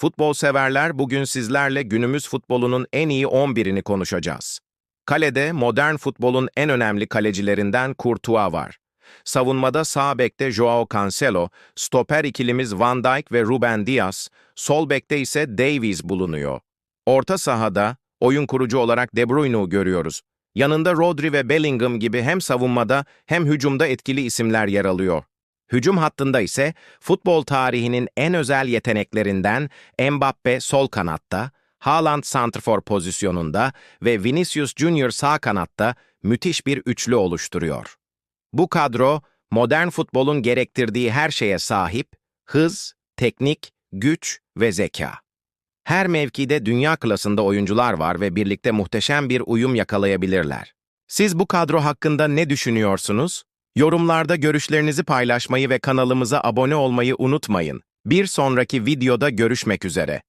Futbol severler bugün sizlerle günümüz futbolunun en iyi 11'ini konuşacağız. Kalede modern futbolun en önemli kalecilerinden Courtois var. Savunmada sağ bekte Joao Cancelo, stoper ikilimiz Van Dijk ve Ruben Dias, sol bekte ise Davies bulunuyor. Orta sahada oyun kurucu olarak De Bruyne'u görüyoruz. Yanında Rodri ve Bellingham gibi hem savunmada hem hücumda etkili isimler yer alıyor. Hücum hattında ise futbol tarihinin en özel yeteneklerinden Mbappe sol kanatta, Haaland santrfor pozisyonunda ve Vinicius Junior sağ kanatta müthiş bir üçlü oluşturuyor. Bu kadro, modern futbolun gerektirdiği her şeye sahip, hız, teknik, güç ve zeka. Her mevkide dünya klasında oyuncular var ve birlikte muhteşem bir uyum yakalayabilirler. Siz bu kadro hakkında ne düşünüyorsunuz? Yorumlarda görüşlerinizi paylaşmayı ve kanalımıza abone olmayı unutmayın. Bir sonraki videoda görüşmek üzere.